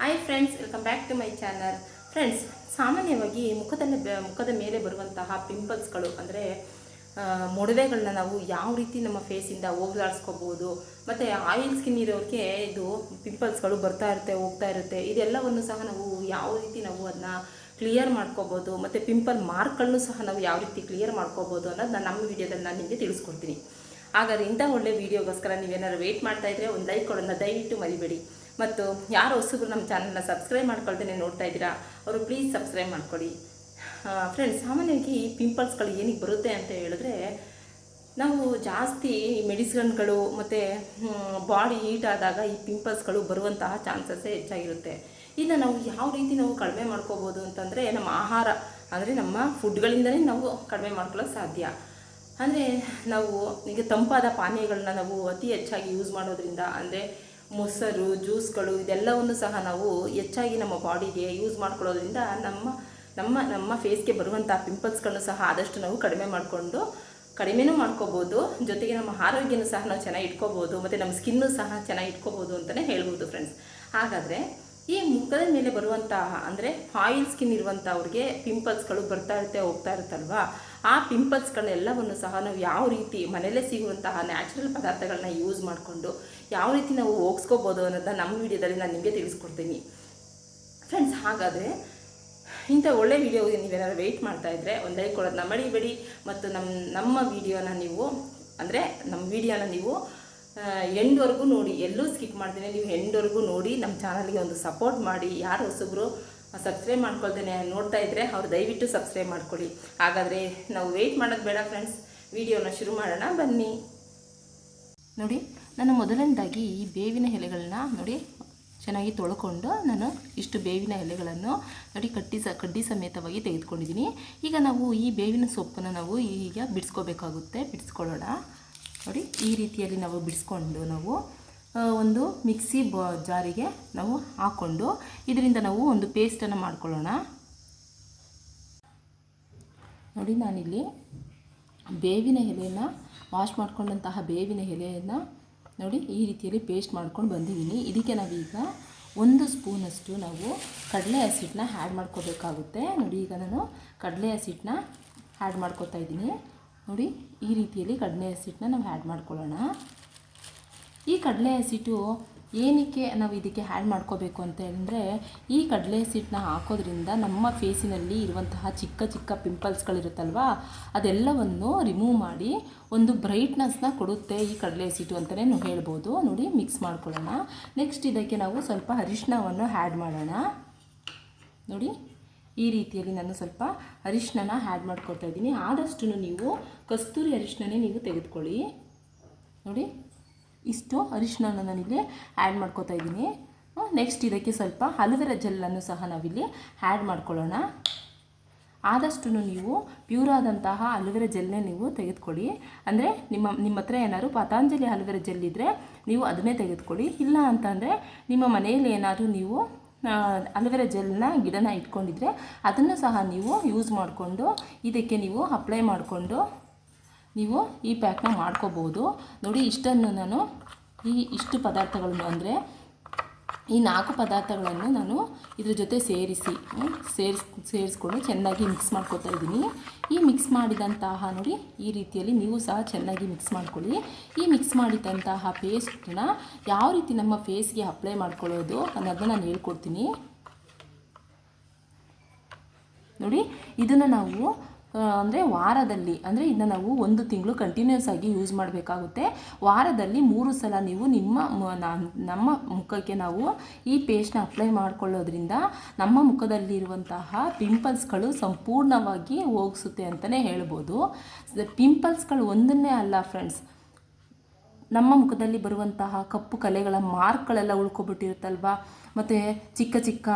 Hi friends welcome back to my channel friends ಸಾಮಾನ್ಯವಾಗಿ ಮುಖದಲ್ಲಿ ಮುಖದ ಮೇಲೆ ಬರುವಂತಹ ಪಿಂಪಲ್ಸ್ಗಳು ಅಂದರೆ ಮೊಡವೆಗಳನ್ನ ನಾವು ಯಾವ ರೀತಿ ನಮ್ಮ ಫೇಸಿಂದ ಹೋಗ್ಲಾಡಿಸ್ಕೋಬೋದು, ಮತ್ತು ಆಯಿಲ್ ಸ್ಕಿನ್ ಇರೋರಿಗೆ ಇದು ಪಿಂಪಲ್ಸ್ಗಳು ಬರ್ತಾ ಇರುತ್ತೆ, ಹೋಗ್ತಾ ಇರುತ್ತೆ, ಇದೆಲ್ಲವನ್ನು ಸಹ ನಾವು ಯಾವ ರೀತಿ ನಾವು ಅದನ್ನ ಕ್ಲಿಯರ್ ಮಾಡ್ಕೋಬೋದು, ಮತ್ತು ಪಿಂಪಲ್ ಮಾರ್ಕ್ಗಳನ್ನು ಸಹ ನಾವು ಯಾವ ರೀತಿ ಕ್ಲಿಯರ್ ಮಾಡ್ಕೋಬೋದು ಅನ್ನೋದು ನಾನು ನಮ್ಮ ವಿಡಿಯೋದಲ್ಲಿ ನಾನು ನಿಮಗೆ ತಿಳಿಸ್ಕೊಡ್ತೀನಿ. ಹಾಗಾದ್ರೆ ಇಂಥ ಒಳ್ಳೆ ವೀಡಿಯೋಗೋಸ್ಕರ ನೀವೇನಾದ್ರು ವೆಯ್ಟ್ ಮಾಡ್ತಾ ಇದ್ರೆ ಒಂದು ಲೈಕ್ ಕೊಡೋಣ ದಯವಿಟ್ಟು ಮರಿಬೇಡಿ. ಮತ್ತು ಯಾರು ಹೊಸಬ್ರು ನಮ್ಮ ಚಾನಲ್ನ ಸಬ್ಸ್ಕ್ರೈಬ್ ಮಾಡ್ಕೊಳ್ದೇ ನೋಡ್ತಾ ಇದ್ದೀರಾ, ಅವರು ಪ್ಲೀಸ್ ಸಬ್ಸ್ಕ್ರೈಬ್ ಮಾಡ್ಕೊಳ್ಳಿ ಫ್ರೆಂಡ್ಸ್ ಸಾಮಾನ್ಯವಾಗಿ ಪಿಂಪಲ್ಸ್ಗಳು ಏನಕ್ಕೆ ಬರುತ್ತೆ ಅಂತ ಹೇಳಿದ್ರೆ, ನಾವು ಜಾಸ್ತಿ ಮೆಡಿಸಿನ್ಗಳು ಮತ್ತು ಬಾಡಿ ಹೀಟ್ ಆದಾಗ ಈ ಪಿಂಪಲ್ಸ್ಗಳು ಬರುವಂತಹ ಚಾನ್ಸಸ್ಸೇ ಹೆಚ್ಚಾಗಿರುತ್ತೆ. ಇದನ್ನು ನಾವು ಯಾವ ರೀತಿ ನಾವು ಕಡಿಮೆ ಮಾಡ್ಕೋಬೋದು ಅಂತಂದರೆ, ನಮ್ಮ ಆಹಾರ, ಅಂದರೆ ನಮ್ಮ ಫುಡ್ಗಳಿಂದಲೇ ನಾವು ಕಡಿಮೆ ಮಾಡ್ಕೊಳ್ಳೋಕೆ ಸಾಧ್ಯ. ಅಂದರೆ ನಾವು ಈಗ ತಂಪಾದ ಪಾನೀಯಗಳನ್ನ ನಾವು ಅತಿ ಹೆಚ್ಚಾಗಿ ಯೂಸ್ ಮಾಡೋದ್ರಿಂದ, ಅಂದರೆ ಮೊಸರು, ಜ್ಯೂಸ್ಗಳು ಇದೆಲ್ಲವನ್ನು ಸಹ ನಾವು ಹೆಚ್ಚಾಗಿ ನಮ್ಮ ಬಾಡಿಗೆ ಯೂಸ್ ಮಾಡ್ಕೊಳ್ಳೋದ್ರಿಂದ ನಮ್ಮ ನಮ್ಮ ನಮ್ಮ ಫೇಸ್ಗೆ ಬರುವಂಥ ಪಿಂಪಲ್ಸ್ಗಳನ್ನು ಸಹ ಆದಷ್ಟು ನಾವು ಕಡಿಮೆ ಮಾಡಿಕೊಂಡು ಕಡಿಮೆನೂ ಮಾಡ್ಕೋಬೋದು. ಜೊತೆಗೆ ನಮ್ಮ ಆರೋಗ್ಯನೂ ಸಹ ನಾವು ಚೆನ್ನಾಗಿ ಇಟ್ಕೋಬೋದು. ಮತ್ತು ನಮ್ಮ ಸ್ಕಿನ್ನು ಸಹ ಚೆನ್ನಾಗಿ ಇಟ್ಕೋಬೋದು ಅಂತಲೇ ಹೇಳ್ಬೋದು ಫ್ರೆಂಡ್ಸ್ ಹಾಗಾದರೆ ಈ ಮುಖದ ಮೇಲೆ ಬರುವಂತಹ ಅಂದರೆ ಆಯಿಲ್ ಸ್ಕಿನ್ ಇರುವಂಥವ್ರಿಗೆ ಪಿಂಪಲ್ಸ್ಗಳು ಬರ್ತಾ ಇರುತ್ತೆ, ಹೋಗ್ತಾ ಇರುತ್ತಲ್ವಾ? ಆ ಪಿಂಪಲ್ಸ್ಗಳನ್ನೆಲ್ಲವನ್ನು ಸಹ ನಾವು ಯಾವ ರೀತಿ ಮನೆಯಲ್ಲೇ ಸಿಗುವಂತಹ ನ್ಯಾಚುರಲ್ ಪದಾರ್ಥಗಳನ್ನ ಯೂಸ್ ಮಾಡಿಕೊಂಡು ಯಾವ ರೀತಿ ನಾವು ಹೋಗ್ಸ್ಕೋಬೋದು ಅನ್ನೋದನ್ನ ನಮ್ಮ ವಿಡಿಯೋದಲ್ಲಿ ನಾನು ನಿಮಗೆ ತಿಳಿಸ್ಕೊಡ್ತೀನಿ. ಫ್ರೆಂಡ್ಸ್ ಹಾಗಾದರೆ ಇಂಥ ಒಳ್ಳೆ ವಿಡಿಯೋಗೆ ನೀವೇನಾದ್ರು ವೆಯ್ಟ್ ಮಾಡ್ತಾ ಇದ್ರೆ ಒಂದು ಲೈಕ್ ಕೊಡೋದನ್ನ ಮಡಿಬೇಡಿ ಮತ್ತು ನಮ್ಮ ನಮ್ಮ ವಿಡಿಯೋನ ನೀವು, ಅಂದರೆ ನಮ್ಮ ವಿಡಿಯೋನ ನೀವು ಎಂಡ್ವರೆಗೂ ನೋಡಿ, ಎಲ್ಲೂ ಸ್ಕಿಪ್ ಮಾಡ್ತೀನಿ ನೀವು ಎಂಡ್ವರೆಗೂ ನೋಡಿ ನಮ್ಮ ಚಾನಲ್ಗೆ ಒಂದು ಸಪೋರ್ಟ್ ಮಾಡಿ. ಯಾರು ಹೊಸಬ್ರು ಸಬ್ಸ್ಕ್ರೈಬ್ ಮಾಡ್ಕೊಳ್ತೇನೆ ನೋಡ್ತಾ ಇದ್ದರೆ ಅವ್ರು ದಯವಿಟ್ಟು ಸಬ್ಸ್ಕ್ರೈಬ್ ಮಾಡ್ಕೊಳ್ಳಿ. ಹಾಗಾದರೆ ನಾವು ವೆಯ್ಟ್ ಮಾಡೋದು ಬೇಡ ಫ್ರೆಂಡ್ಸ್ ವಿಡಿಯೋನ ಶುರು ಮಾಡೋಣ, ಬನ್ನಿ. ನೋಡಿ. ನಾನು ಮೊದಲನೇದಾಗಿ ಈ ಬೇವಿನ ಎಲೆಗಳನ್ನ ನೋಡಿ ಚೆನ್ನಾಗಿ ತೊಳ್ಕೊಂಡು ನಾನು ಇಷ್ಟು ಬೇವಿನ ಎಲೆಗಳನ್ನು ನೋಡಿ ಕಟ್ಟಿ ಸ, ಕಡ್ಡಿ ಸಮೇತವಾಗಿ ತೆಗೆದುಕೊಂಡಿದ್ದೀನಿ. ಈಗ ನಾವು ಈ ಬೇವಿನ ಸೊಪ್ಪನ್ನು ನಾವು ಈಗ ಬಿಡಿಸ್ಕೋಬೇಕಾಗುತ್ತೆ. ಬಿಡಿಸ್ಕೊಳ್ಳೋಣ. ನೋಡಿ, ಈ ರೀತಿಯಲ್ಲಿ ನಾವು ಬಿಡಿಸ್ಕೊಂಡು ನಾವು ಒಂದು ಮಿಕ್ಸಿ ಬ, ಜಾರಿಗೆ ನಾವು ಹಾಕ್ಕೊಂಡು ಇದರಿಂದ ನಾವು ಒಂದು ಪೇಸ್ಟನ್ನು ಮಾಡ್ಕೊಳ್ಳೋಣ. ನೋಡಿ, ನಾನಿಲ್ಲಿ ಬೇವಿನ ಎಲೆಯನ್ನು ವಾಶ್ ಮಾಡ್ಕೊಂಡಂತಹ ಬೇವಿನ ಎಲೆಯನ್ನು ನೋಡಿ, ಈ ರೀತಿಯಲ್ಲಿ ಪೇಸ್ಟ್ ಮಾಡ್ಕೊಂಡು ಬಂದಿದ್ದೀನಿ. ಇದಕ್ಕೆ ನಾವೀಗ ಒಂದು ಸ್ಪೂನಷ್ಟು ನಾವು ಕಡಲೆ ಹಸಿಟ್ಟನ್ನ ಆ್ಯಡ್ ಮಾಡ್ಕೋಬೇಕಾಗುತ್ತೆ. ನೋಡಿ, ಈಗ ನಾನು ಕಡಲೆ ಹಸಿಟ್ಟನ್ನ ಆ್ಯಡ್ ಮಾಡ್ಕೋತಾ ಇದ್ದೀನಿ. ನೋಡಿ, ಈ ರೀತಿಯಲ್ಲಿ ಕಡಲೆ ಹಸಿಟ್ಟನ್ನ ನಾವು ಆ್ಯಡ್ ಮಾಡ್ಕೊಳ್ಳೋಣ. ಈ ಕಡಲೆ ಹಸಿಟ್ಟು ಏನಕ್ಕೆ ನಾವು ಇದಕ್ಕೆ ಹ್ಯಾಡ್ ಮಾಡ್ಕೋಬೇಕು ಅಂತ ಅಂದರೆ ಈ ಕಡಲೆ ಹಸಿಟ್ಟನ್ನ ಹಾಕೋದ್ರಿಂದ ನಮ್ಮ ಫೇಸಿನಲ್ಲಿ ಇರುವಂತಹ ಚಿಕ್ಕ ಚಿಕ್ಕ ಪಿಂಪಲ್ಸ್ಗಳಿರುತ್ತಲ್ವಾ ಅದೆಲ್ಲವನ್ನು ರಿಮೂವ್ ಮಾಡಿ ಒಂದು ಬ್ರೈಟ್ನೆಸ್ನ ಕೊಡುತ್ತೆ ಈ ಕಡಲೆ ಸೀಟು ಅಂತಲೇ ಹೇಳ್ಬೋದು. ನೋಡಿ ಮಿಕ್ಸ್ ಮಾಡ್ಕೊಳ್ಳೋಣ. ನೆಕ್ಸ್ಟ್ ಇದಕ್ಕೆ ನಾವು ಸ್ವಲ್ಪ ಅರಿಶಿಣವನ್ನು ಹ್ಯಾಡ್ ಮಾಡೋಣ. ನೋಡಿ, ಈ ರೀತಿಯಲ್ಲಿ ನಾನು ಸ್ವಲ್ಪ ಅರಿಶಿಣನ ಹ್ಯಾಡ್ ಮಾಡ್ಕೊಳ್ತಾ ಇದ್ದೀನಿ. ಆದಷ್ಟು ನೀವು ಕಸ್ತೂರಿ ಅರಿಶಿಣನೇ ನೀವು ತೆಗೆದುಕೊಳ್ಳಿ. ನೋಡಿ ಇಷ್ಟು ಅರಿಶಿಣನ ನಾನಿಲ್ಲಿ ಆ್ಯಡ್ ಮಾಡ್ಕೋತಾ ಇದ್ದೀನಿ. ನೆಕ್ಸ್ಟ್ ಇದಕ್ಕೆ ಸ್ವಲ್ಪ ಅಲುವೆರಾ ಜೆಲ್ಲನ್ನು ಸಹ ನಾವಿಲ್ಲಿ ಆ್ಯಡ್ ಮಾಡ್ಕೊಳ್ಳೋಣ. ಆದಷ್ಟು ನೀವು ಪ್ಯೂರ್ ಆದಂತಹ ಅಲುವೆರಾ ಜೆಲ್ನೇ ನೀವು ತೆಗೆದುಕೊಳ್ಳಿ. ಅಂದರೆ ನಿಮ್ಮ ನಿಮ್ಮ ಹತ್ರ ಏನಾದರೂ ಪತಾಂಜಲಿ ಅಲುವೆರಾ ಜೆಲ್ ಇದ್ದರೆ ನೀವು ಅದನ್ನೇ ತೆಗೆದುಕೊಳ್ಳಿ. ಇಲ್ಲ ಅಂತಂದರೆ ನಿಮ್ಮ ಮನೆಯಲ್ಲಿ ಏನಾದರೂ ನೀವು ಅಲುವೆರಾ ಜೆಲ್ನ ಗಿಡನ ಇಟ್ಕೊಂಡಿದ್ರೆ ಅದನ್ನು ಸಹ ನೀವು ಯೂಸ್ ಮಾಡಿಕೊಂಡು ಇದಕ್ಕೆ ನೀವು ಅಪ್ಲೈ ಮಾಡಿಕೊಂಡು ನೀವು ಈ ಪ್ಯಾಕ್ನ ಮಾಡ್ಕೋಬೋದು. ನೋಡಿ, ಇಷ್ಟನ್ನು ನಾನು ಈ ಇಷ್ಟು ಪದಾರ್ಥಗಳನ್ನು ಅಂದರೆ ಈ ನಾಲ್ಕು ಪದಾರ್ಥಗಳನ್ನು ನಾನು ಇದ್ರ ಜೊತೆ ಸೇರಿಸಿ ಸೇರಿಸ್, ಸೇರಿಸ್ಕೊಂಡು ಚೆನ್ನಾಗಿ ಮಿಕ್ಸ್ ಮಾಡ್ಕೋತಾ ಇದ್ದೀನಿ. ಈ ಮಿಕ್ಸ್ ಮಾಡಿದಂತಹ ನೋಡಿ, ಈ ರೀತಿಯಲ್ಲಿ ನೀವು ಸಹ ಚೆನ್ನಾಗಿ ಮಿಕ್ಸ್ ಮಾಡ್ಕೊಳ್ಳಿ. ಈ ಮಿಕ್ಸ್ ಮಾಡಿದಂತಹ ಪೇಸ್ಟನ್ನ ಯಾವ ರೀತಿ ನಮ್ಮ ಫೇಸ್ಗೆ ಅಪ್ಲೈ ಮಾಡ್ಕೊಳ್ಳೋದು ಅನ್ನೋದನ್ನು ನಾನು ಹೇಳ್ಕೊಡ್ತೀನಿ. ನೋಡಿ, ಇದನ್ನು ನಾವು ಅಂದರೆ ವಾರದಲ್ಲಿ, ಅಂದರೆ ಇದನ್ನ ನಾವು ಒಂದು ತಿಂಗಳು ಕಂಟಿನ್ಯೂಸ್ ಆಗಿ ಯೂಸ್ ಮಾಡಬೇಕಾಗುತ್ತೆ. ವಾರದಲ್ಲಿ ಮೂರು ಸಲ ನೀವು ನಿಮ್ಮ ನಮ್ಮ ಮುಖಕ್ಕೆ ನಾವು ಈ ಪೇಸ್ಟ್ನ ಅಪ್ಲೈ ಮಾಡಿಕೊಳ್ಳೋದ್ರಿಂದ ನಮ್ಮ ಮುಖದಲ್ಲಿರುವಂತಹ ಪಿಂಪಲ್ಸ್ಗಳು ಸಂಪೂರ್ಣವಾಗಿ ಹೋಗಿಸುತ್ತೆ ಅಂತಲೇ ಹೇಳ್ಬೋದು. ಪಿಂಪಲ್ಸ್ಗಳು ಒಂದನ್ನೇ ಅಲ್ಲ ಫ್ರೆಂಡ್ಸ್ ನಮ್ಮ ಮುಖದಲ್ಲಿ ಬರುವಂತಹ ಕಪ್ಪು ಕಲೆಗಳ ಮಾರ್ಕ್ಗಳೆಲ್ಲ ಉಳ್ಕೊಬಿಟ್ಟಿರುತ್ತಲ್ವ? ಮತ್ತು ಚಿಕ್ಕ ಚಿಕ್ಕ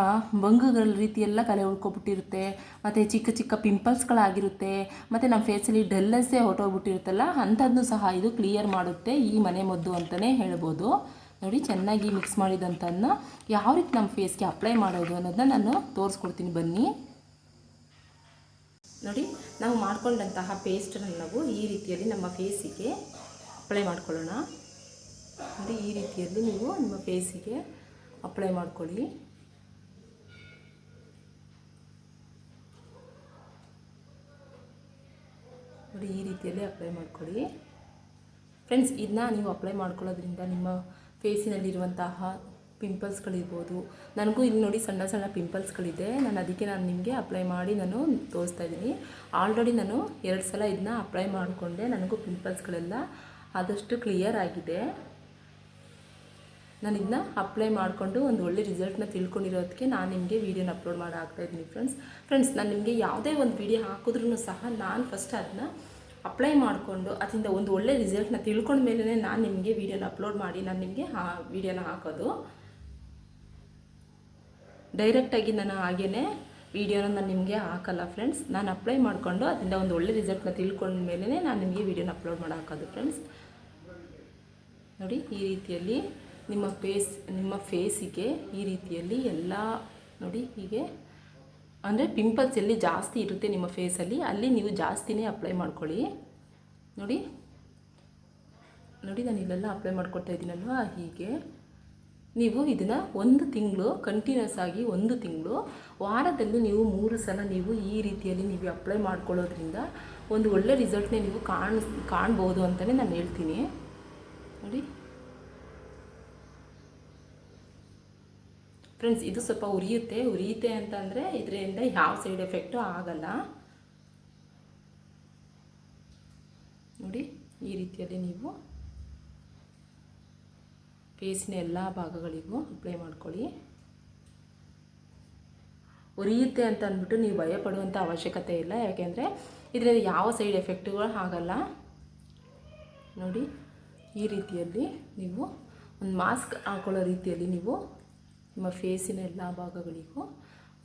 ಬಂಗುಗಳ ರೀತಿಯೆಲ್ಲ ಕಲೆ ಉಳ್ಕೊಬಿಟ್ಟಿರುತ್ತೆ. ಮತ್ತು ಚಿಕ್ಕ ಚಿಕ್ಕ ಪಿಂಪಲ್ಸ್ಗಳಾಗಿರುತ್ತೆ. ಮತ್ತು ನಮ್ಮ ಫೇಸಲ್ಲಿ ಡಲ್ಲಸ್ಸೇ ಹೊಟ್ಟೋಗ್ಬಿಟ್ಟಿರುತ್ತಲ್ಲ ಅಂಥದ್ದು ಸಹ ಇದು ಕ್ಲಿಯರ್ ಮಾಡುತ್ತೆ ಈ ಮನೆ ಮದ್ದು ಅಂತಲೇ ಹೇಳ್ಬೋದು. ನೋಡಿ, ಚೆನ್ನಾಗಿ ಮಿಕ್ಸ್ ಮಾಡಿದಂಥದ್ದನ್ನ ಯಾವ ರೀತಿ ನಮ್ಮ ಫೇಸ್ಗೆ ಅಪ್ಲೈ ಮಾಡೋದು ಅನ್ನೋದನ್ನ ನಾನು ತೋರಿಸ್ಕೊಡ್ತೀನಿ. ಬನ್ನಿ. ನೋಡಿ, ನಾವು ಮಾಡ್ಕೊಂಡಂತಹ ಪೇಸ್ಟನ್ನು ನಾವು ಈ ರೀತಿಯಲ್ಲಿ ನಮ್ಮ ಫೇಸಿಗೆ ಅಪ್ಲೈ ಮಾಡ್ಕೊಳ್ಳೋಣ. ಅಂದರೆ ಈ ರೀತಿಯಲ್ಲಿ ನೀವು ನಿಮ್ಮ ಫೇಸಿಗೆ ಅಪ್ಲೈ ಮಾಡ್ಕೊಳ್ಳಿ. ನೋಡಿ, ಈ ರೀತಿಯಲ್ಲಿ ಅಪ್ಲೈ ಮಾಡ್ಕೊಳ್ಳಿ. ಫ್ರೆಂಡ್ಸ್ ಇದನ್ನ ನೀವು ಅಪ್ಲೈ ಮಾಡ್ಕೊಳ್ಳೋದ್ರಿಂದ ನಿಮ್ಮ ಫೇಸಿನಲ್ಲಿರುವಂತಹ ಪಿಂಪಲ್ಸ್ಗಳಿರ್ಬೋದು ನನಗೂ ಇಲ್ಲಿ ನೋಡಿ ಸಣ್ಣ ಸಣ್ಣ ಪಿಂಪಲ್ಸ್ಗಳಿದೆ ನಾನು ಅದಕ್ಕೆ ನಾನು ನಿಮಗೆ ಅಪ್ಲೈ ಮಾಡಿ ನಾನು ತೋರಿಸ್ತಾ ಇದ್ದೀನಿ. ಆಲ್ರೆಡಿ ನಾನು ಎರಡು ಸಲ ಇದನ್ನ ಅಪ್ಲೈ ಮಾಡಿಕೊಂಡೆ. ನನಗೂ ಪಿಂಪಲ್ಸ್ಗಳೆಲ್ಲ ಆದಷ್ಟು ಕ್ಲಿಯರ್ ಆಗಿದೆ. ನಾನು ಇದನ್ನ ಅಪ್ಲೈ ಮಾಡಿಕೊಂಡು ಒಂದು ಒಳ್ಳೆ ರಿಸಲ್ಟ್ನ ತಿಳ್ಕೊಂಡಿರೋದಕ್ಕೆ ನಾನು ನಿಮಗೆ ವೀಡಿಯೋನ ಅಪ್ಲೋಡ್ ಮಾಡಿ ಹಾಕ್ತಾ ಇದ್ದೀನಿ ಫ್ರೆಂಡ್ಸ್ ಫ್ರೆಂಡ್ಸ್ ನಾನು ನಿಮಗೆ ಯಾವುದೇ ಒಂದು ವೀಡಿಯೋ ಹಾಕಿದ್ರೂ ಸಹ ನಾನು ಫಸ್ಟ್ ಅದನ್ನ ಅಪ್ಲೈ ಮಾಡಿಕೊಂಡು ಅದರಿಂದ ಒಂದು ಒಳ್ಳೆ ರಿಸಲ್ಟ್ನ ತಿಳ್ಕೊಂಡ ಮೇಲೆ ನಾನು ನಿಮಗೆ ವೀಡಿಯೋನ ಅಪ್ಲೋಡ್ ಮಾಡಿ ನಾನು ನಿಮಗೆ ಆ ವೀಡಿಯೋನ ಹಾಕೋದು. ಡೈರೆಕ್ಟಾಗಿ ನಾನು ಹಾಗೇ ವೀಡಿಯೋನ ನಾನು ನಿಮಗೆ ಹಾಕಲ್ಲ ಫ್ರೆಂಡ್ಸ್ ನಾನು ಅಪ್ಲೈ ಮಾಡಿಕೊಂಡು ಅದರಿಂದ ಒಂದು ಒಳ್ಳೆ ರಿಸಲ್ಟ್ನ ತಿಳ್ಕೊಂಡ ಮೇಲೆ ನಾನು ನಿಮಗೆ ವೀಡಿಯೋನ ಅಪ್ಲೋಡ್ ಮಾಡಿ ಹಾಕೋದು ಫ್ರೆಂಡ್ಸ್ ನೋಡಿ, ಈ ರೀತಿಯಲ್ಲಿ ನಿಮ್ಮ ಫೇಸ್ ನಿಮ್ಮ ಫೇಸಿಗೆ ಈ ರೀತಿಯಲ್ಲಿ ಎಲ್ಲ ನೋಡಿ, ಹೀಗೆ ಅಂದರೆ ಪಿಂಪಲ್ಸ್ ಎಲ್ಲಿ ಜಾಸ್ತಿ ಇರುತ್ತೆ ನಿಮ್ಮ ಫೇಸಲ್ಲಿ ಅಲ್ಲಿ ನೀವು ಜಾಸ್ತಿನೇ ಅಪ್ಲೈ ಮಾಡ್ಕೊಳ್ಳಿ. ನೋಡಿ ನೋಡಿ ನಾನು ಇಲ್ಲೆಲ್ಲ ಅಪ್ಲೈ ಮಾಡ್ಕೊಳ್ತಾ ಇದ್ದೀನಲ್ವಾ? ಹೀಗೆ ನೀವು ಇದನ್ನು ಒಂದು ತಿಂಗಳು ಕಂಟಿನ್ಯೂಸ್ ಆಗಿ ಒಂದು ತಿಂಗಳು ವಾರದಲ್ಲಿ ನೀವು ಮೂರು ಸಲ ನೀವು ಈ ರೀತಿಯಲ್ಲಿ ನೀವು ಅಪ್ಲೈ ಮಾಡ್ಕೊಳ್ಳೋದ್ರಿಂದ ಒಂದು ಒಳ್ಳೆ ರಿಸಲ್ಟ್ನೇ ನೀವು ಕಾಣ್, ಕಾಣ್ಬೋದು ಅಂತಲೇ ನಾನು ಹೇಳ್ತೀನಿ. ನೋಡಿ ಫ್ರೆಂಡ್ಸ್ ಇದು ಸ್ವಲ್ಪ ಉರಿಯುತ್ತೆ ಉರಿಯುತ್ತೆ ಅಂತಂದರೆ ಇದರಿಂದ ಯಾವ ಸೈಡ್ ಎಫೆಕ್ಟು ಆಗಲ್ಲ. ನೋಡಿ, ಈ ರೀತಿಯಲ್ಲಿ ನೀವು ಫೇಸಿನ ಎಲ್ಲ ಭಾಗಗಳಿಗೂ ಅಪ್ಲೈ ಮಾಡ್ಕೊಳ್ಳಿ. ಉರಿಯುತ್ತೆ ಅಂತ ಅಂದ್ಬಿಟ್ಟು ನೀವು ಭಯ ಪಡುವಂಥ ಅವಶ್ಯಕತೆ ಇಲ್ಲ. ಯಾಕೆಂದರೆ ಇದರಿಂದ ಯಾವ ಸೈಡ್ ಎಫೆಕ್ಟ್ಗಳು ಆಗಲ್ಲ. ನೋಡಿ ಈ ರೀತಿಯಲ್ಲಿ ನೀವು ಒಂದು ಮಾಸ್ಕ್ ಹಾಕೊಳ್ಳೋ ರೀತಿಯಲ್ಲಿ ನೀವು ನಿಮ್ಮ ಫೇಸಿನ ಎಲ್ಲ ಭಾಗಗಳಿಗೂ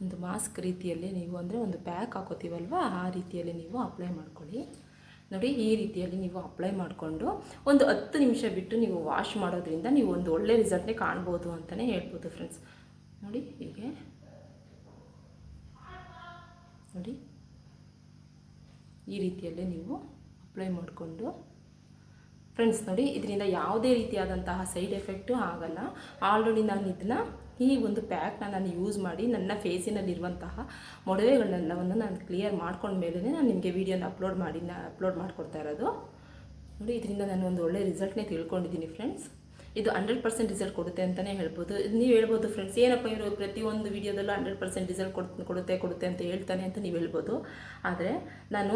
ಒಂದು ಮಾಸ್ಕ್ ರೀತಿಯಲ್ಲಿ ನೀವು ಅಂದರೆ ಒಂದು ಪ್ಯಾಕ್ ಹಾಕೋತೀವಲ್ವ? ಆ ರೀತಿಯಲ್ಲಿ ನೀವು ಅಪ್ಲೈ ಮಾಡ್ಕೊಳ್ಳಿ. ನೋಡಿ, ಈ ರೀತಿಯಲ್ಲಿ ನೀವು ಅಪ್ಲೈ ಮಾಡಿಕೊಂಡು ಒಂದು ಹತ್ತು ನಿಮಿಷ ಬಿಟ್ಟು ನೀವು ವಾಶ್ ಮಾಡೋದ್ರಿಂದ ನೀವು ಒಂದು ಒಳ್ಳೆ ರಿಸಲ್ಟ್ನೇ ಕಾಣ್ಬೋದು ಅಂತಲೇ ಹೇಳ್ಬೋದು ಫ್ರೆಂಡ್ಸ್. ನೋಡಿ, ಹೀಗೆ. ನೋಡಿ, ಈ ರೀತಿಯಲ್ಲೇ ನೀವು ಅಪ್ಲೈ ಮಾಡಿಕೊಂಡು ಫ್ರೆಂಡ್ಸ್ ನೋಡಿ, ಇದರಿಂದ ಯಾವುದೇ ರೀತಿಯಾದಂತಹ ಸೈಡ್ ಎಫೆಕ್ಟು ಆಗಲ್ಲ. ಆಲ್ರೆಡಿ ನಾನು ಇದನ್ನ ಈ ಒಂದು ಪ್ಯಾಕ್ನ ನಾನು ಯೂಸ್ ಮಾಡಿ ನನ್ನ ಫೇಸಿನಲ್ಲಿರುವಂತಹ ಮೊಡವೆಗಳನ್ನೆಲ್ಲವನ್ನು ನಾನು ಕ್ಲಿಯರ್ ಮಾಡ್ಕೊಂಡ ಮೇಲೆ ನಾನು ನಿಮಗೆ ವೀಡಿಯೋನ ಅಪ್ಲೋಡ್ ಮಾಡಿ ಅಪ್ಲೋಡ್ ಮಾಡಿಕೊಡ್ತಾ ಇರೋದು. ನೋಡಿ, ಇದರಿಂದ ನಾನು ಒಂದು ಒಳ್ಳೆ ರಿಸಲ್ಟ್ನೇ ತಿಳ್ಕೊಂಡಿದ್ದೀನಿ ಫ್ರೆಂಡ್ಸ್ ಇದು ಹಂಡ್ರೆಡ್ ಪರ್ಸೆಂಟ್ ರಿಸಲ್ಟ್ ಕೊಡುತ್ತೆ ಅಂತಲೇ ಹೇಳ್ಬೋದು. ನೀವು ಹೇಳ್ಬೋದು ಫ್ರೆಂಡ್ಸ್ ಏನಪ್ಪ ಇವರು ಪ್ರತಿಯೊಂದು ವೀಡಿಯೋದಲ್ಲೂ ಹಂಡ್ರೆಡ್ ಪರ್ಸೆಂಟ್ ರಿಸಲ್ಟ್ ಕೊಡ್, ಕೊಡುತ್ತೆ ಕೊಡುತ್ತೆ ಅಂತ ಹೇಳ್ತಾನೆ ಅಂತ ನೀವು ಹೇಳ್ಬೋದು. ಆದರೆ ನಾನು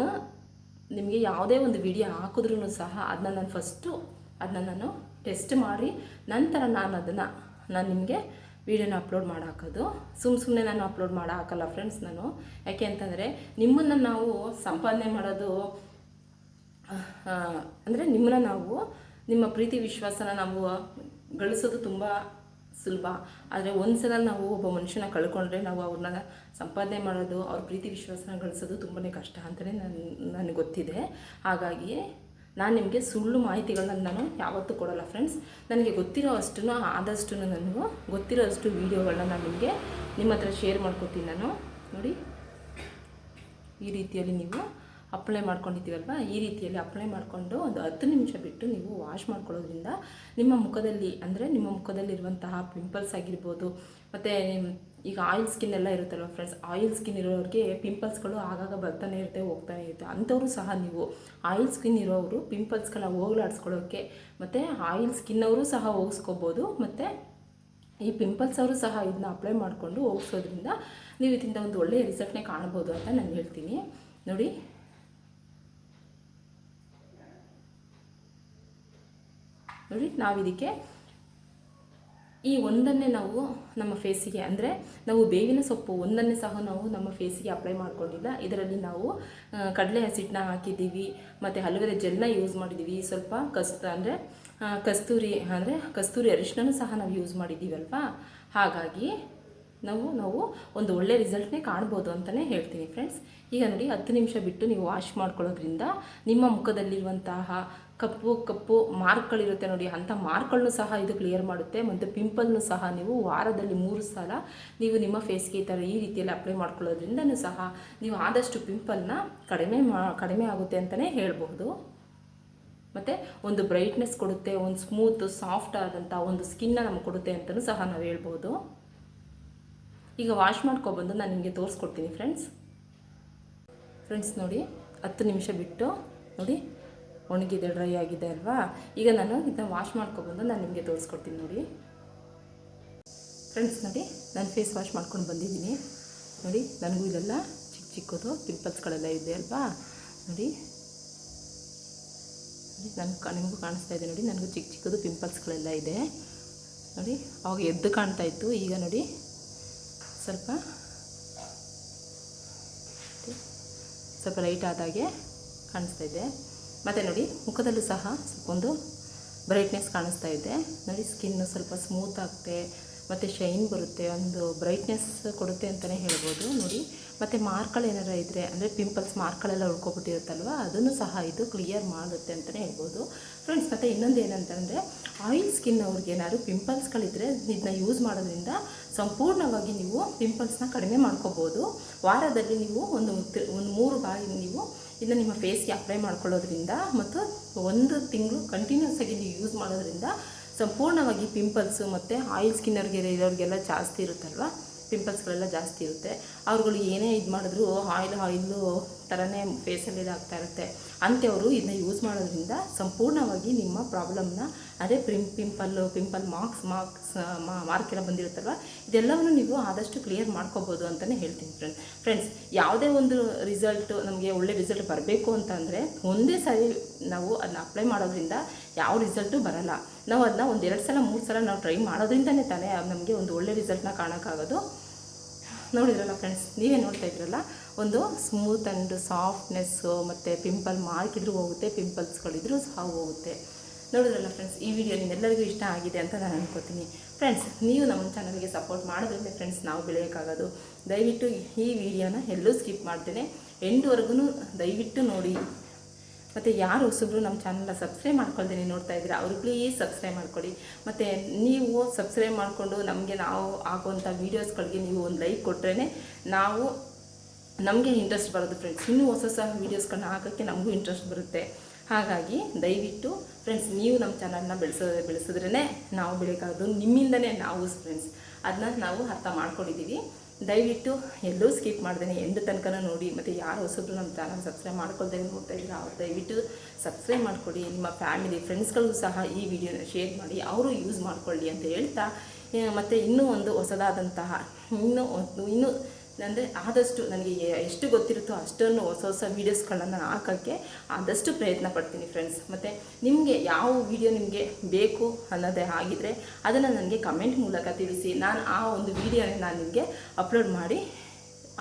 ನಿಮಗೆ ಯಾವುದೇ ಒಂದು ವಿಡಿಯೋ ಹಾಕಿದ್ರೂ ಸಹ ಅದನ್ನ ನಾನು ಫಸ್ಟು ಅದನ್ನ ನಾನು ಟೆಸ್ಟ್ ಮಾಡಿ ನಂತರ ನಾನು ಅದನ್ನು ನಾನು ನಿಮಗೆ ವಿಡಿಯೋನ ಅಪ್ಲೋಡ್ ಮಾಡಾಕೋದು ಸುಮ್ಮ ಸುಮ್ಮನೆ ನಾನು ಅಪ್ಲೋಡ್ ಮಾಡಿ ಹಾಕಲ್ಲ ಫ್ರೆಂಡ್ಸ್ ನಾನು. ಯಾಕೆ ಅಂತಂದರೆ ನಿಮ್ಮನ್ನು ನಾವು ಸಂಪಾದನೆ ಮಾಡೋದು ಅಂದರೆ ನಿಮ್ಮನ್ನ ನಾವು ನಿಮ್ಮ ಪ್ರೀತಿ ವಿಶ್ವಾಸನ ನಾವು ಗಳಿಸೋದು ತುಂಬ ಸುಲಭ. ಆದರೆ ಒಂದು ಸಲ ನಾವು ಒಬ್ಬ ಮನುಷ್ಯನ ಕಳ್ಕೊಂಡ್ರೆ ನಾವು ಅವ್ರನ್ನ ಸಂಪಾದನೆ ಮಾಡೋದು, ಅವ್ರ ಪ್ರೀತಿ ವಿಶ್ವಾಸನ ಗಳಿಸೋದು ತುಂಬಾ ಕಷ್ಟ ಅಂತಲೇ ನನ್ನ ನನಗೆ ಗೊತ್ತಿದೆ. ಹಾಗಾಗಿ ನಾನು ನಿಮಗೆ ಸುಳ್ಳು ಮಾಹಿತಿಗಳನ್ನ ನಾನು ಯಾವತ್ತೂ ಕೊಡೋಲ್ಲ ಫ್ರೆಂಡ್ಸ್ ನನಗೆ ಗೊತ್ತಿರೋ ಅಷ್ಟು ಆದಷ್ಟು ನಾನು ಗೊತ್ತಿರೋ ಅಷ್ಟು ವೀಡಿಯೋಗಳನ್ನ ನಾನು ನಿಮಗೆ ನಿಮ್ಮ ಹತ್ರ ಶೇರ್ ಮಾಡ್ಕೊತೀನಿ ನಾನು. ನೋಡಿ, ಈ ರೀತಿಯಲ್ಲಿ ನೀವು ಅಪ್ಲೈ ಮಾಡ್ಕೊಂಡಿದ್ದೀವಲ್ವ? ಈ ರೀತಿಯಲ್ಲಿ ಅಪ್ಲೈ ಮಾಡಿಕೊಂಡು ಒಂದು ಹತ್ತು ನಿಮಿಷ ಬಿಟ್ಟು ನೀವು ವಾಶ್ ಮಾಡ್ಕೊಳ್ಳೋದ್ರಿಂದ ನಿಮ್ಮ ಮುಖದಲ್ಲಿ ಅಂದರೆ ನಿಮ್ಮ ಮುಖದಲ್ಲಿರುವಂತಹ ಪಿಂಪಲ್ಸ್ ಆಗಿರ್ಬೋದು, ಮತ್ತು ಈಗ ಆಯಿಲ್ ಸ್ಕಿನ್ ಎಲ್ಲ ಇರುತ್ತಲ್ವ ಫ್ರೆಂಡ್ಸ್ ಆಯಿಲ್ ಸ್ಕಿನ್ ಇರೋರಿಗೆ ಪಿಂಪಲ್ಸ್ಗಳು ಆಗಾಗ ಬರ್ತಾನೆ ಇರುತ್ತೆ, ಹೋಗ್ತಾನೆ ಇರುತ್ತೆ. ಅಂಥವರು ಸಹ ನೀವು ಆಯಿಲ್ ಸ್ಕಿನ್ ಇರೋರು ಪಿಂಪಲ್ಸ್ಗಳನ್ನ ಹೋಗ್ಲಾಡ್ಸ್ಕೊಳ್ಳೋಕ್ಕೆ ಮತ್ತು ಆಯಿಲ್ ಸ್ಕಿನ್ನವರು ಸಹ ಹೋಗಿಸ್ಕೋಬೋದು, ಮತ್ತು ಈ ಪಿಂಪಲ್ಸ್ ಅವರು ಸಹ ಇದನ್ನ ಅಪ್ಲೈ ಮಾಡಿಕೊಂಡು ಹೋಗಿಸೋದ್ರಿಂದ ನೀವು ಇದರಿಂದ ಒಂದು ಒಳ್ಳೆಯ ರಿಸಲ್ಟ್ನೇ ಕಾಣ್ಬೋದು ಅಂತ ನಾನು ಹೇಳ್ತೀನಿ. ನೋಡಿ ನೋಡಿ ನಾವು ಇದಕ್ಕೆ ಈ ಒಂದನ್ನೇ ನಾವು ನಮ್ಮ ಫೇಸಿಗೆ ಅಂದರೆ ನಾವು ಬೇವಿನ ಸೊಪ್ಪು ಒಂದನ್ನೇ ಸಹ ನಾವು ನಮ್ಮ ಫೇಸಿಗೆ ಅಪ್ಲೈ ಮಾಡ್ಕೊಂಡಿಲ್ಲ. ಇದರಲ್ಲಿ ನಾವು ಕಡಲೆ ಹಸಿಟ್ಟನ್ನ ಹಾಕಿದ್ದೀವಿ, ಮತ್ತು ಹಲವೆರೆ ಜೆಲ್ನ ಯೂಸ್ ಮಾಡಿದ್ದೀವಿ. ಸ್ವಲ್ಪ ಕಸ್ ಅಂದರೆ ಕಸ್ತೂರಿ ಅಂದರೆ ಕಸ್ತೂರಿ ಅರಿಶಿನೂ ಸಹ ನಾವು ಯೂಸ್ ಮಾಡಿದ್ದೀವಲ್ವಾ? ಹಾಗಾಗಿ ನಾವು ನಾವು ಒಂದು ಒಳ್ಳೆ ರಿಸಲ್ಟ್ನೇ ಕಾಣ್ಬೋದು ಅಂತಲೇ ಹೇಳ್ತೀನಿ ಫ್ರೆಂಡ್ಸ್ ಈಗ ನೋಡಿ, ಹತ್ತು ನಿಮಿಷ ಬಿಟ್ಟು ನೀವು ವಾಶ್ ಮಾಡ್ಕೊಳ್ಳೋದ್ರಿಂದ ನಿಮ್ಮ ಮುಖದಲ್ಲಿರುವಂತಹ ಕಪ್ಪು ಕಪ್ಪು ಮಾರ್ಕ್ಗಳಿರುತ್ತೆ ನೋಡಿ, ಅಂಥ ಮಾರ್ಕ್ಗಳನ್ನು ಸಹ ಇದು ಕ್ಲಿಯರ್ ಮಾಡುತ್ತೆ. ಮತ್ತು ಪಿಂಪಲ್ನು ಸಹ ನೀವು ವಾರದಲ್ಲಿ ಮೂರು ಸಲ ನೀವು ನಿಮ್ಮ ಫೇಸ್ಗೆ ಈ ಥರ ಈ ರೀತಿಯಲ್ಲಿ ಅಪ್ಲೈ ಮಾಡ್ಕೊಳ್ಳೋದ್ರಿಂದನೂ ಸಹ ನೀವು ಆದಷ್ಟು ಪಿಂಪಲ್ನ ಕಡಿಮೆ ಮಾ, ಕಡಿಮೆ ಆಗುತ್ತೆ ಅಂತಲೇ ಹೇಳ್ಬೋದು. ಮತ್ತು ಒಂದು ಬ್ರೈಟ್ನೆಸ್ ಕೊಡುತ್ತೆ, ಒಂದು ಸ್ಮೂತ್ ಸಾಫ್ಟ್ ಆದಂಥ ಒಂದು ಸ್ಕಿನ್ನ ನಮಗೆ ಕೊಡುತ್ತೆ ಅಂತಲೂ ಸಹ ನಾವು ಹೇಳ್ಬೋದು. ಈಗ ವಾಶ್ ಮಾಡ್ಕೊಬಂದು ನಾನು ನಿಮಗೆ ತೋರಿಸ್ಕೊಡ್ತೀನಿ ಫ್ರೆಂಡ್ಸ್ ಫ್ರೆಂಡ್ಸ್ ನೋಡಿ, ಹತ್ತು ನಿಮಿಷ ಬಿಟ್ಟು ನೋಡಿ. ಒಣಗಿದೆ ಡ್ರೈ ಆಗಿದೆ ಅಲ್ವಾ? ಈಗ ನಾನು ಇದನ್ನ ವಾಶ್ ಮಾಡ್ಕೊಬಂದು ನಾನು ನಿಮಗೆ ತೋರಿಸ್ಕೊಡ್ತೀನಿ ನೋಡಿ. ಫ್ರೆಂಡ್ಸ್ ನೋಡಿ, ನಾನು ಫೇಸ್ ವಾಶ್ ಮಾಡ್ಕೊಂಡು ಬಂದಿದ್ದೀನಿ. ನೋಡಿ, ನನಗೂ ಇದೆಲ್ಲ ಚಿಕ್ಕ ಚಿಕ್ಕದು ಪಿಂಪಲ್ಸ್ಗಳೆಲ್ಲ ಇದೆ ಅಲ್ವಾ? ನೋಡಿ. ನನ್ನ ನಿಮಗೂ ಕಾಣಿಸ್ತಾ ಇದೆ ನೋಡಿ, ನನಗೂ ಚಿಕ್ಕ ಚಿಕ್ಕದು ಪಿಂಪಲ್ಸ್ಗಳೆಲ್ಲ ಇದೆ. ನೋಡಿ, ಅವಾಗ ಎದ್ದು ಕಾಣ್ತಾ ಇತ್ತು. ಈಗ ನೋಡಿ, ಸ್ವಲ್ಪ ಸ್ವಲ್ಪ ಲೈಟ್ ಆದಾಗೆ ಕಾಣಿಸ್ತಾ ಇದೆ. ಮತ್ತು ನೋಡಿ, ಮುಖದಲ್ಲೂ ಸಹ ಸ್ವಲ್ಪ ಒಂದು ಬ್ರೈಟ್ನೆಸ್ ಕಾಣಿಸ್ತಾ ಇದೆ. ನೋಡಿ ಸ್ಕಿನ್ನು ಸ್ವಲ್ಪ ಸ್ಮೂತ್ ಆಗುತ್ತೆ ಮತ್ತು ಶೈನ್ ಬರುತ್ತೆ, ಒಂದು ಬ್ರೈಟ್ನೆಸ್ ಕೊಡುತ್ತೆ ಅಂತಲೇ ಹೇಳ್ಬೋದು. ನೋಡಿ, ಮತ್ತು ಮಾರ್ಕ್ಗಳು ಏನಾರ ಇದ್ದರೆ ಅಂದರೆ ಪಿಂಪಲ್ಸ್ ಮಾರ್ಕ್ಗಳೆಲ್ಲ ಉಳ್ಕೊಬಿಟ್ಟಿರುತ್ತಲ್ವ, ಅದನ್ನು ಸಹ ಇದು ಕ್ಲಿಯರ್ ಮಾಡುತ್ತೆ ಅಂತಲೇ ಹೇಳ್ಬೋದು. ಫ್ರೆಂಡ್ಸ್ ಮತ್ತು ಇನ್ನೊಂದು ಏನಂತಂದರೆ ಆಯಿಲ್ ಸ್ಕಿನ್ ಅವ್ರಿಗೆ ಏನಾದ್ರು ಪಿಂಪಲ್ಸ್ಗಳಿದ್ದರೆ ಇದನ್ನ ಯೂಸ್ ಮಾಡೋದ್ರಿಂದ ಸಂಪೂರ್ಣವಾಗಿ ನೀವು ಪಿಂಪಲ್ಸ್ನ ಕಡಿಮೆ ಮಾಡ್ಕೋಬೋದು. ವಾರದಲ್ಲಿ ನೀವು ಒಂದು ಒಂದು ಮೂರು ಬಾರಿ ನೀವು ಇದನ್ನ ನಿಮ್ಮ ಫೇಸ್ಗೆ ಅಪ್ಲೈ ಮಾಡ್ಕೊಳ್ಳೋದ್ರಿಂದ ಮತ್ತು ಒಂದು ತಿಂಗಳು ಕಂಟಿನ್ಯೂಸ್ ಆಗಿ ನೀವು ಯೂಸ್ ಮಾಡೋದ್ರಿಂದ ಸಂಪೂರ್ಣವಾಗಿ ಪಿಂಪಲ್ಸು ಮತ್ತು ಆಯಿಲ್ ಸ್ಕಿನ್ನರ್ಗೆ ಇರೋರಿಗೆಲ್ಲ ಜಾಸ್ತಿ ಇರುತ್ತಲ್ವ? ಪಿಂಪಲ್ಸ್ಗಳೆಲ್ಲ ಜಾಸ್ತಿ ಇರುತ್ತೆ. ಅವ್ರುಗಳು ಏನೇ ಇದು ಮಾಡಿದ್ರು ಆಯಿಲ್ ಆಯಿಲು ಥರನೇ ಫೇಸಲ್ಲಿ ಇದಾಗ್ತಾ ಇರುತ್ತೆ. ಅಂಥವರು ಇದನ್ನ ಯೂಸ್ ಮಾಡೋದ್ರಿಂದ ಸಂಪೂರ್ಣವಾಗಿ ನಿಮ್ಮ ಪ್ರಾಬ್ಲಮ್ನ ಅದೇ ಪ್ರಿಂ pimple pimple marks marks mark ಎಲ್ಲ ಬಂದಿರುತ್ತಲ್ವ? ಇದೆಲ್ಲವನ್ನು ನೀವು ಆದಷ್ಟು ಕ್ಲಿಯರ್ ಮಾಡ್ಕೋಬೋದು ಅಂತಲೇ ಹೇಳ್ತೀನಿ ಫ್ರೆಂಡ್ಸ್ ಫ್ರೆಂಡ್ಸ್ ಯಾವುದೇ ಒಂದು ರಿಸಲ್ಟು ನಮಗೆ ಒಳ್ಳೆ ರಿಸಲ್ಟ್ ಬರಬೇಕು ಅಂತಂದರೆ ಒಂದೇ ಸಾರಿ ನಾವು ಅದನ್ನ ಅಪ್ಲೈ ಮಾಡೋದ್ರಿಂದ ಯಾವ ರಿಸಲ್ಟು ಬರಲ್ಲ. ನಾವು ಅದನ್ನ ಒಂದು ಎರಡು ಸಲ, ಮೂರು ಸಲ ನಾವು ಟ್ರೈ ಮಾಡೋದ್ರಿಂದನೇ ತಾನೇ ನಮಗೆ ಒಂದು ಒಳ್ಳೆ ರಿಸಲ್ಟ್ನ ಕಾಣೋಕ್ಕಾಗೋದು. ನೋಡಿದ್ರಲ್ಲ ಫ್ರೆಂಡ್ಸ್ ನೀವೇ ನೋಡ್ತಾ ಇದ್ರಲ್ಲ? ಒಂದು ಸ್ಮೂತ್ ಆ್ಯಂಡ್ ಸಾಫ್ಟ್ನೆಸ್ಸು ಮತ್ತು ಪಿಂಪಲ್ ಮಾರ್ಕ್ ಇದ್ರೂ ಹೋಗುತ್ತೆ ಪಿಂಪಲ್ಸ್ಗಳಿದ್ರೂ ಸಹ ಹೋಗುತ್ತೆ. ನೋಡಿದ್ರಲ್ಲ ಫ್ರೆಂಡ್ಸ್ ಈ ವಿಡಿಯೋ ನಿಮ್ಮೆಲ್ಲರಿಗೂ ಇಷ್ಟ ಆಗಿದೆ ಅಂತ ನಾನು ಅನ್ಕೋತೀನಿ. ಫ್ರೆಂಡ್ಸ್ ನೀವು ನಮ್ಮ ಚಾನಲ್ಗೆ ಸಪೋರ್ಟ್ ಮಾಡೋದ್ರಿಂದ ಫ್ರೆಂಡ್ಸ್ ನಾವು ಬೆಳೆಯೋಕ್ಕಾಗೋದು. ದಯವಿಟ್ಟು ಈ ವಿಡಿಯೋನ ಎಲ್ಲೂ ಸ್ಕಿಪ್ ಮಾಡ್ತೇನೆ. ಎಂಡ್ವರೆಗೂ ದಯವಿಟ್ಟು ನೋಡಿ. ಮತ್ತು ಯಾರು ಹೊಸಬ್ರು ನಮ್ಮ ಚಾನಲ್ನ ಸಬ್ಸ್ಕ್ರೈಬ್ ಮಾಡ್ಕೊಳ್ತೀನಿ ನೋಡ್ತಾ ಇದ್ದೀರಾ, ಅವರು ಪ್ಲೀಸ್ ಸಬ್ಸ್ಕ್ರೈಬ್ ಮಾಡ್ಕೊಳ್ಳಿ ಮತ್ತು ನೀವು ಸಬ್ಸ್ಕ್ರೈಬ್ ಮಾಡಿಕೊಂಡು ನಮಗೆ ನಾವು ಹಾಕುವಂಥ ವೀಡಿಯೋಸ್ಗಳಿಗೆ ನೀವು ಒಂದು ಲೈಕ್ ಕೊಟ್ರೇ ನಾವು ನಮಗೆ ಇಂಟ್ರೆಸ್ಟ್ ಬರೋದು ಫ್ರೆಂಡ್ಸ್ ಇನ್ನೂ ಹೊಸ ಹೊಸ ವೀಡಿಯೋಸ್ಗಳನ್ನ ಹಾಕೋಕ್ಕೆ ನಮಗೂ ಇಂಟ್ರೆಸ್ಟ್ ಬರುತ್ತೆ. ಹಾಗಾಗಿ ದಯವಿಟ್ಟು ಫ್ರೆಂಡ್ಸ್ ನೀವು ನಮ್ಮ ಚಾನಲ್ನ ಬೆಳೆಸೋ ಬೆಳೆಸಿದ್ರೇ ನಾವು ಬೆಳೆಯೋಕ್ಕಾಗೋದು ನಿಮ್ಮಿಂದನೇ ನಾವು ಫ್ರೆಂಡ್ಸ್ ಅದನ್ನ ನಾವು ಅರ್ಥ ಮಾಡ್ಕೊಂಡಿದ್ದೀವಿ ದಯವಿಟ್ಟು ಎಲ್ಲೂ ಸ್ಕಿಪ್ ಮಾಡ್ದೇನೆ. ಎಂದ ತನಕ ನೋಡಿ, ಮತ್ತು ಯಾರು ಹೊಸಬ್ರು ನಮ್ಮ ಚಾನಲ್ ಸಬ್ಸ್ಕ್ರೈಬ್ ಮಾಡ್ಕೊಳ್ತೇನೆ ನೋಡ್ತಾ ಇದ್ದೀರಾ, ಅವ್ರು ದಯವಿಟ್ಟು ಸಬ್ಸ್ಕ್ರೈಬ್ ಮಾಡಿಕೊಡಿ. ನಿಮ್ಮ ಫ್ಯಾಮಿಲಿ ಫ್ರೆಂಡ್ಸ್ಗಳಿಗೂ ಸಹ ಈ ವಿಡಿಯೋನ ಶೇರ್ ಮಾಡಿ, ಅವರು ಯೂಸ್ ಮಾಡ್ಕೊಳ್ಳಿ ಅಂತ ಹೇಳ್ತಾ ಮತ್ತು ಇನ್ನೂ ಒಂದು ಹೊಸದಾದಂತಹ, ಇನ್ನೂ ಇನ್ನೂ ಅಂದರೆ ಆದಷ್ಟು ನನಗೆ ಎಷ್ಟು ಗೊತ್ತಿರುತ್ತೋ ಅಷ್ಟನ್ನು ಹೊಸ ಹೊಸ ವೀಡಿಯೋಸ್ಗಳನ್ನ ಹಾಕೋಕ್ಕೆ ಆದಷ್ಟು ಪ್ರಯತ್ನ ಪಡ್ತೀನಿ ಫ್ರೆಂಡ್ಸ್ ಮತ್ತು ನಿಮಗೆ ಯಾವ ವಿಡಿಯೋ ನಿಮಗೆ ಬೇಕು ಅನ್ನೋದೇ ಆಗಿದ್ದರೆ ಅದನ್ನು ನನಗೆ ಕಮೆಂಟ್ ಮೂಲಕ ತಿಳಿಸಿ. ನಾನು ಆ ಒಂದು ವಿಡಿಯೋನ ನಾನು ನಿಮಗೆ ಅಪ್ಲೋಡ್ ಮಾಡಿ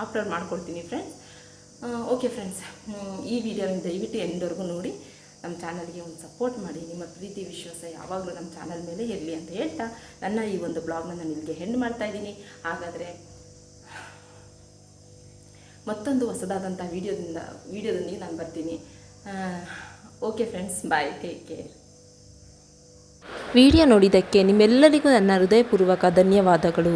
ಅಪ್ಲೋಡ್ ಮಾಡ್ಕೊಡ್ತೀನಿ ಫ್ರೆಂಡ್ಸ್ ಓಕೆ ಫ್ರೆಂಡ್ಸ್ ಈ ವಿಡಿಯೋನ ದಯವಿಟ್ಟು ಎಂದವರೆಗೂ ನೋಡಿ. ನಮ್ಮ ಚಾನಲ್ಗೆ ಒಂದು ಸಪೋರ್ಟ್ ಮಾಡಿ. ನಿಮ್ಮ ಪ್ರೀತಿ, ವಿಶ್ವಾಸ ಯಾವಾಗಲೂ ನಮ್ಮ ಚಾನಲ್ ಮೇಲೆ ಇರಲಿ ಅಂತ ಹೇಳ್ತಾ ನನ್ನ ಈ ಒಂದು ಬ್ಲಾಗ್ನ ನಾನು ನಿಮಗೆ ಹೆಂಡ್ ಮಾಡ್ತಾ ಇದ್ದೀನಿ. ಹಾಗಾದರೆ ಮತ್ತೊಂದು ಹೊಸದಾದಂಥ ವಿಡಿಯೋದಿಂದ, ವೀಡಿಯೋದೊಂದಿಗೆ ನಾನು ಬರ್ತೀನಿ. Okay friends bye take care video ನೋಡಿದ್ದಕ್ಕೆ ನಿಮ್ಮೆಲ್ಲರಿಗೂ ನನ್ನ ಹೃದಯಪೂರ್ವಕ ಧನ್ಯವಾದಗಳು.